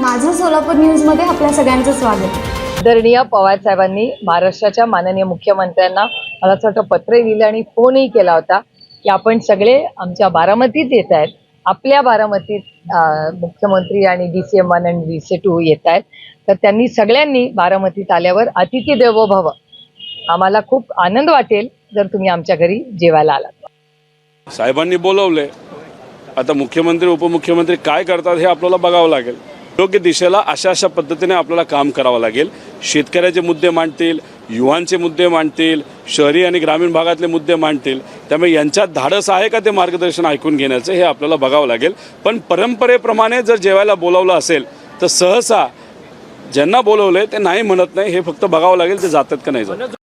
माझं सोलापूर न्यूजमध्ये आपल्या सगळ्यांचं स्वागत. आदरणीय पवार साहेबांनी महाराष्ट्राच्या माननीय मुख्यमंत्र्यांना मला असं वाटतं पत्रही लिहिलं आणि फोनही केला होता की आपण सगळे आमच्या बारामतीत येत आहेत. आपल्या बारामतीत मुख्यमंत्री आणि डी सी एम वन आणि डी सी टू येत आहेत. तर त्यांनी सगळ्यांनी बारामतीत आल्यावर अतिथी देवो भव आम्हाला खूप आनंद वाटेल जर तुम्ही आमच्या घरी जेवायला आलात. साहेबांनी बोलवले आता मुख्यमंत्री उपमुख्यमंत्री काय करतात हे आपल्याला बघावं लागेल. योग्य दिशेला अशा अशा पद्धतीने आपल्याला काम करावं लागेल. शेतकऱ्याचे मुद्दे मांडतील युवांचे मुद्दे मांडतील शहरी आणि ग्रामीण भागातले मुद्दे मांडतील. त्यामुळे यांच्यात धाडस आहे का ते मार्गदर्शन ऐकून घेण्याचं हे आपल्याला बघावं लागेल. पण परंपरेप्रमाणे जर जेवायला बोलावलं असेल तर सहसा ज्यांना बोलवलंय ते नाही म्हणत नाही हे फक्त बघावं लागेल ते जातात का नाही जात.